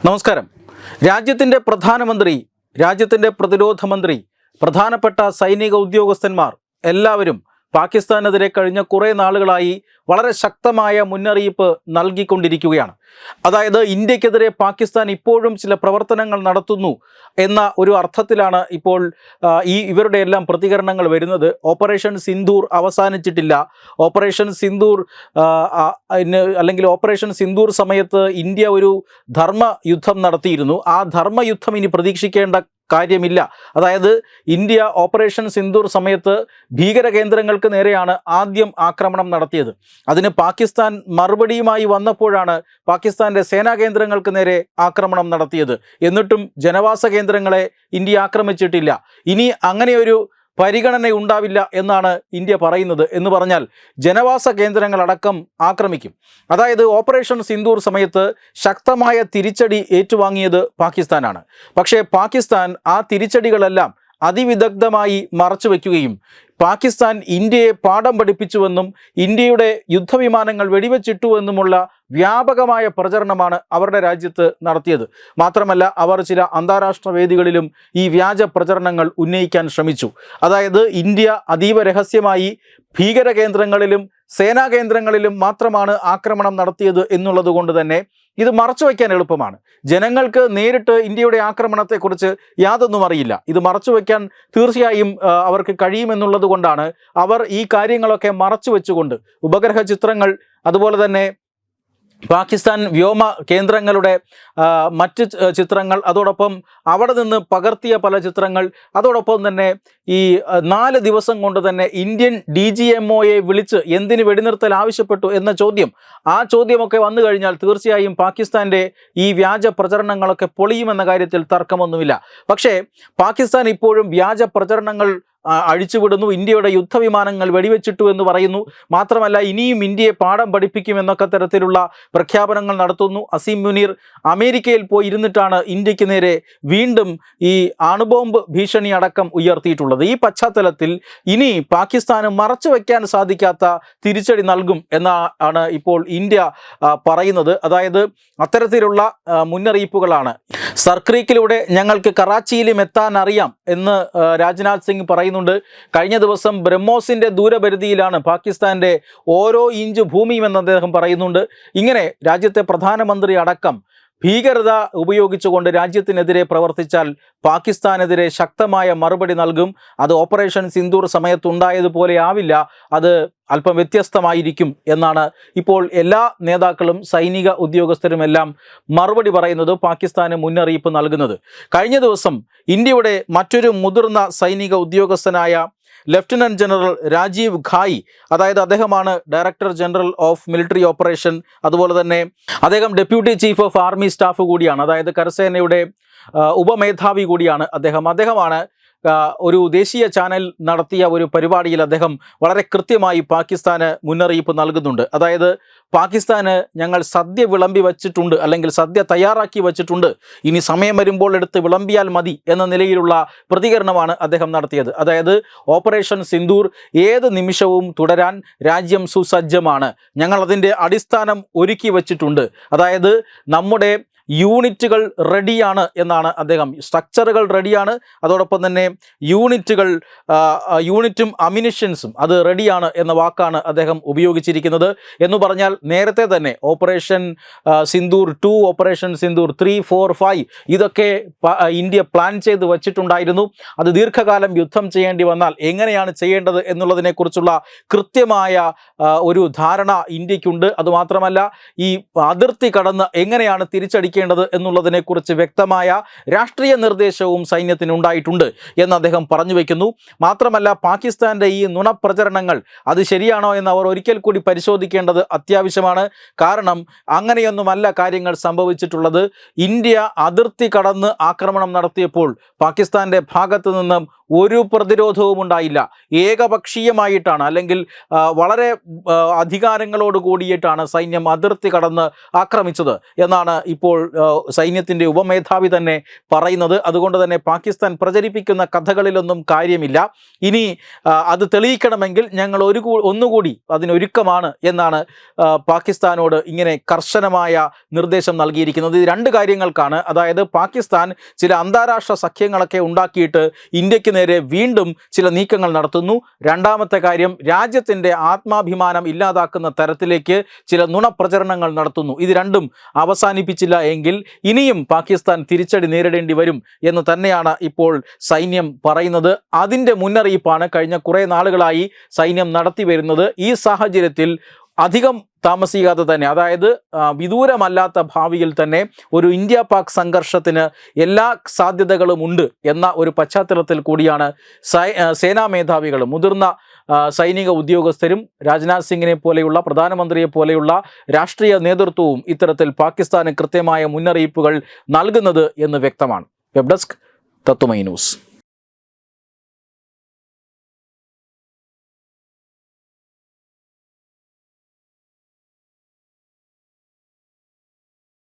നമസ്കാരം. രാജ്യത്തിന്റെ പ്രധാനമന്ത്രി രാജ്യത്തിന്റെ പ്രതിരോധ മന്ത്രി പ്രധാനപ്പെട്ട സൈനിക ഉദ്യോഗസ്ഥന്മാർ എല്ലാവരും പാകിസ്ഥാനെതിരെ കഴിഞ്ഞ കുറേ നാളുകളായി വളരെ ശക്തമായ മുന്നറിയിപ്പ് നൽകിക്കൊണ്ടിരിക്കുകയാണ്. അതായത് ഇന്ത്യക്കെതിരെ പാകിസ്ഥാൻ ഇപ്പോഴും ചില പ്രവർത്തനങ്ങൾ നടത്തുന്നു എന്ന ഒരു അർത്ഥത്തിലാണ് ഇപ്പോൾ ഈ ഇവരുടെ എല്ലാം പ്രതികരണങ്ങൾ വരുന്നത്. ഓപ്പറേഷൻ സിന്ദൂർ അവസാനിച്ചിട്ടില്ല. ഓപ്പറേഷൻ സിന്ദൂർ അല്ലെങ്കിൽ ഓപ്പറേഷൻ സിന്ദൂർ സമയത്ത് ഇന്ത്യ ഒരു ധർമ്മ യുദ്ധം നടത്തിയിരുന്നു. ആ ധർമ്മയുദ്ധം ഇനി പ്രതീക്ഷിക്കേണ്ട കാര്യമില്ല. അതായത് ഇന്ത്യ ഓപ്പറേഷൻ സിന്ദൂർ സമയത്ത് ഭീകര കേന്ദ്രങ്ങൾക്ക് നേരെയാണ് ആദ്യം ആക്രമണം നടത്തിയത്. അതിന് പാകിസ്ഥാൻ മറുപടിയുമായി വന്നപ്പോഴാണ് പാകിസ്ഥാന്റെ സേനാ കേന്ദ്രങ്ങൾക്ക് നേരെ ആക്രമണം നടത്തിയത്. എന്നിട്ടും ജനവാസ കേന്ദ്രങ്ങളെ ഇന്ത്യ ആക്രമിച്ചിട്ടില്ല. ഇനി അങ്ങനെയൊരു പരിഗണന ഉണ്ടാവില്ല എന്നാണ് ഇന്ത്യ പറയുന്നത് എന്ന് പറഞ്ഞാൽ ജനവാസ കേന്ദ്രങ്ങളടക്കം ആക്രമിക്കും. അതായത് ഓപ്പറേഷൻ സിന്ദൂർ സമയത്ത് ശക്തമായ തിരിച്ചടി ഏറ്റുവാങ്ങിയത് പാകിസ്ഥാനാണ്. പക്ഷേ പാകിസ്ഥാൻ ആ തിരിച്ചടികളെല്ലാം അതിവിദഗ്ധമായി മറച്ചു വയ്ക്കുകയും പാകിസ്ഥാൻ ഇന്ത്യയെ പാഠം പഠിപ്പിച്ചുവെന്നും ഇന്ത്യയുടെ യുദ്ധവിമാനങ്ങൾ വെടിവെച്ചിട്ടുവെന്നുമുള്ള വ്യാപകമായ പ്രചരണമാണ് അവരുടെ രാജ്യത്ത് നടത്തിയത്. മാത്രമല്ല അവർ ചില അന്താരാഷ്ട്ര വേദികളിലും ഈ വ്യാജ പ്രചരണങ്ങൾ ഉന്നയിക്കാൻ ശ്രമിച്ചു. അതായത് ഇന്ത്യ അതീവ രഹസ്യമായി ഭീകര കേന്ദ്രങ്ങളിലും സേനാ കേന്ദ്രങ്ങളിലും മാത്രമാണ് ആക്രമണം നടത്തിയത് എന്നുള്ളത് കൊണ്ട് തന്നെ ഇത് മറച്ചു വയ്ക്കാൻ എളുപ്പമാണ്. ജനങ്ങൾക്ക് നേരിട്ട് ഇന്ത്യയുടെ ആക്രമണത്തെക്കുറിച്ച് യാതൊന്നും അറിയില്ല. ഇത് മറച്ചു വയ്ക്കാൻ തീർച്ചയായും അവർക്ക് കഴിയുമെന്നുള്ളത് കൊണ്ടാണ് അവർ ഈ കാര്യങ്ങളൊക്കെ മറച്ചു വെച്ചുകൊണ്ട് ഉപഗ്രഹ ചിത്രങ്ങൾ അതുപോലെ തന്നെ പാകിസ്ഥാൻ വ്യോമ കേന്ദ്രങ്ങളുടെ മറ്റ് ചിത്രങ്ങൾ അതോടൊപ്പം അവിടെ നിന്ന് പകർത്തിയ പല ചിത്രങ്ങൾ അതോടൊപ്പം തന്നെ ഈ നാല് ദിവസം കൊണ്ട് തന്നെ ഇന്ത്യൻ ഡി ജി എം ഒയെ വിളിച്ച് എന്തിന് വെടിനിർത്തൽ ആവശ്യപ്പെട്ടു എന്ന ചോദ്യം. ആ ചോദ്യമൊക്കെ വന്നു കഴിഞ്ഞാൽ തീർച്ചയായും പാകിസ്ഥാന്റെ ഈ വ്യാജ പ്രചരണങ്ങളൊക്കെ പൊളിയുമെന്ന കാര്യത്തിൽ തർക്കമൊന്നുമില്ല. പക്ഷേ പാകിസ്ഥാൻ ഇപ്പോഴും വ്യാജ പ്രചരണങ്ങൾ അഴിച്ചുവിടുന്നു ഇന്ത്യയുടെ യുദ്ധവിമാനങ്ങൾ വെടിവെച്ചിട്ടു എന്ന് പറയുന്നു. മാത്രമല്ല ഇനിയും ഇന്ത്യയെ പാഠം പഠിപ്പിക്കുമെന്നൊക്കെ തരത്തിലുള്ള പ്രഖ്യാപനങ്ങൾ നടത്തുന്നു. അസീം മുനീർ അമേരിക്കയിൽ പോയി ഇരുന്നിട്ടാണ് ഇന്ത്യയ്ക്ക് നേരെ വീണ്ടും ഈ അണുബോംബ് ഭീഷണി അടക്കം ഉയർത്തിയിട്ടുള്ളത്. ഈ പശ്ചാത്തലത്തിൽ ഇനി പാകിസ്ഥാന് മറച്ചു വയ്ക്കാൻ സാധിക്കാത്ത തിരിച്ചടി നൽകും എന്നാണ് ഇപ്പോൾ ഇന്ത്യ പറയുന്നത്. അതായത് അത്തരത്തിലുള്ള മുന്നറിയിപ്പുകളാണ്. സർക്രീക്കിലൂടെ ഞങ്ങൾക്ക് കറാച്ചിയിലും എത്താൻ അറിയാം എന്ന് രാജ്നാഥ് സിംഗ് പറയുന്നുണ്ട്. കഴിഞ്ഞ ദിവസം ബ്രഹ്മോസിന്റെ ദൂരപരിധിയിലാണ് പാകിസ്ഥാന്റെ ഓരോ ഇഞ്ച് ഭൂമിയും എന്ന് അദ്ദേഹം പറയുന്നുണ്ട്. ഇങ്ങനെ രാജ്യത്തെ പ്രധാനമന്ത്രി അടക്കം ഭീകരത ഉപയോഗിച്ചുകൊണ്ട് രാജ്യത്തിനെതിരെ പ്രവർത്തിച്ചാൽ പാകിസ്ഥാനെതിരെ ശക്തമായ മറുപടി നൽകും. അത് ഓപ്പറേഷൻ സിന്ദൂർ സമയത്തുണ്ടായതുപോലെ ആവില്ല അത് അല്പം വ്യത്യസ്തമായിരിക്കും എന്നാണ് ഇപ്പോൾ എല്ലാ നേതാക്കളും സൈനിക ഉദ്യോഗസ്ഥരുമെല്ലാം മറുപടി പറയുന്നത് പാകിസ്ഥാന് മുന്നറിയിപ്പ് നൽകുന്നത്. കഴിഞ്ഞ ദിവസം ഇന്ത്യയുടെ മറ്റൊരു മുതിർന്ന സൈനിക ഉദ്യോഗസ്ഥനായ ലഫ്റ്റനന്റ് ജനറൽ രാജീവ് ഖായി അതായത് അദ്ദേഹമാണ് director general of military operation അതുപോലെ തന്നെ അദ്ദേഹം deputy chief of army staff കൂടിയാണ് അതായത് കരസേനയുടെ ഉപമേധാവി കൂടിയാണ് അദ്ദേഹം. അദ്ദേഹമാണ് ഒരു ദേശീയ ചാനൽ നടത്തിയ ഒരു പരിപാടിയിൽ അദ്ദേഹം വളരെ കൃത്യമായി പാകിസ്ഥാന് മുന്നറിയിപ്പ് നൽകുന്നുണ്ട്. അതായത് പാകിസ്ഥാന് ഞങ്ങൾ സദ്യ വിളമ്പി വച്ചിട്ടുണ്ട് അല്ലെങ്കിൽ സദ്യ തയ്യാറാക്കി വച്ചിട്ടുണ്ട്. ഇനി സമയം വരുമ്പോൾ എടുത്ത് വിളമ്പിയാൽ മതി എന്ന നിലയിലുള്ള പ്രതികരണമാണ് അദ്ദേഹം നടത്തിയത്. അതായത് ഓപ്പറേഷൻ സിന്ദൂർ ഏത് നിമിഷവും തുടരാൻ രാജ്യം സുസജ്ജമാണ്. ഞങ്ങൾ അതിന്റെ അടിസ്ഥാനം ഒരുക്കി വച്ചിട്ടുണ്ട്. അതായത് നമ്മുടെ യൂണിറ്റുകൾ റെഡിയാണ് എന്നാണ് അദ്ദേഹം. സ്ട്രക്ചറുകൾ റെഡിയാണ്. അതോടൊപ്പം തന്നെ യൂണിറ്റുകൾ യൂണിറ്റും അമിനിഷൻസും അത് റെഡിയാണ് എന്ന വാക്കാണ് അദ്ദേഹം ഉപയോഗിച്ചിരിക്കുന്നത്. എന്ന് പറഞ്ഞാൽ നേരത്തെ തന്നെ operation Sindoor two operation Sindoor three four five ഇതൊക്കെ ഇന്ത്യ പ്ലാൻ ചെയ്ത് വച്ചിട്ടുണ്ടായിരുന്നു. അത് ദീർഘകാലം യുദ്ധം ചെയ്യേണ്ടി വന്നാൽ എങ്ങനെയാണ് ചെയ്യേണ്ടത് എന്നുള്ളതിനെക്കുറിച്ചുള്ള കൃത്യമായ ഒരു ധാരണ ഇന്ത്യക്കുണ്ട്. അതുമാത്രമല്ല ഈ അതിർത്തി കടന്ന് എങ്ങനെയാണ് തിരിച്ചടിക്കേണ്ടത് എന്നുള്ളതിനെക്കുറിച്ച് വ്യക്തമായ രാഷ്ട്രീയ നിർദ്ദേശവും സൈന്യത്തിന് ഉണ്ടായിട്ടുണ്ട് എന്ന് അദ്ദേഹം പറഞ്ഞു വയ്ക്കുന്നു മാത്രമല്ല പാകിസ്ഥാന്റെ ഈ നുണപ്രചരണങ്ങൾ അത് ശരിയാണോ എന്ന് അവർ ഒരിക്കൽ കൂടി പരിശോധിക്കേണ്ടത് അത്യാവശ്യമാണ്. കാരണം അങ്ങനെയൊന്നുമല്ല കാര്യങ്ങൾ സംഭവിച്ചിട്ടുള്ളത്. ഇന്ത്യ അതിർത്തി കടന്ന് ആക്രമണം നടത്തിയപ്പോൾ പാകിസ്ഥാന്റെ ഭാഗത്തു നിന്നും ഒരു പ്രതിരോധവും ഉണ്ടായില്ല. ഏകപക്ഷീയമായിട്ടാണ് അല്ലെങ്കിൽ വളരെ അധികാരങ്ങളോട് കൂടിയിട്ടാണ് സൈന്യം അതിർത്തി കടന്ന് ആക്രമിച്ചത് എന്നാണ് ഇപ്പോൾ സൈന്യത്തിന്റെ ഉപമേധാവി തന്നെ പറയുന്നത്. അതുകൊണ്ട് തന്നെ പാകിസ്ഥാൻ പ്രചരിപ്പിക്കുന്ന കഥകളിലൊന്നും കാര്യമില്ല. ഇനി അത് തെളിയിക്കണമെങ്കിൽ ഞങ്ങൾ ഒരു ഒന്നുകൂടി അതിനൊരുക്കമാണ് എന്നാണ് പാകിസ്ഥാനോട് ഇങ്ങനെ കർശനമായ നിർദ്ദേശം നൽകിയിരിക്കുന്നത്. ഇത് രണ്ട് കാര്യങ്ങൾക്കാണ്. അതായത് പാകിസ്ഥാൻ ചില അന്താരാഷ്ട്ര സഖ്യങ്ങളൊക്കെ ഉണ്ടാക്കിയിട്ട് ഇന്ത്യയ്ക്ക് നേരെ വീണ്ടും ചില നീക്കങ്ങൾ നടത്തുന്നു. രണ്ടാമത്തെ കാര്യം രാജ്യത്തിന്റെ ആത്മാഭിമാനം ഇല്ലാതാക്കുന്ന തരത്തിലേക്ക് ചില നുണപ്രചരണങ്ങൾ നടത്തുന്നു. ഇത് രണ്ടും അവസാനിപ്പിച്ചില്ല എങ്കിൽ ഇനിയും പാകിസ്ഥാൻ തിരിച്ചടി നേരിടേണ്ടി വരും എന്ന് തന്നെയാണ് ഇപ്പോൾ സൈന്യം പറയുന്നത്. അതിന്റെ മുന്നറിയിപ്പാണ് കഴിഞ്ഞ കുറേ നാളുകളായി സൈന്യം നടത്തി വരുന്നത് ഈ സാഹചര്യത്തിൽ അധികം താമസിക്കാതെ തന്നെ അതായത് വിദൂരമല്ലാത്ത ഭാവിയിൽ തന്നെ ഒരു ഇന്ത്യ പാക് സംഘർഷത്തിന് എല്ലാ സാധ്യതകളും ഉണ്ട് എന്ന ഒരു പശ്ചാത്തലത്തിൽ കൂടിയാണ് സേനാ മേധാവികളും മുതിർന്ന സൈനിക ഉദ്യോഗസ്ഥരും രാജ്നാഥ് സിംഗിനെ പോലെയുള്ള പ്രധാനമന്ത്രിയെ പോലെയുള്ള രാഷ്ട്രീയ നേതൃത്വവും ഇത്തരത്തിൽ പാകിസ്ഥാന് കൃത്യമായ മുന്നറിയിപ്പുകൾ നൽകുന്നത് എന്ന് വ്യക്തമാണ്. Web desk Tatwamayi news.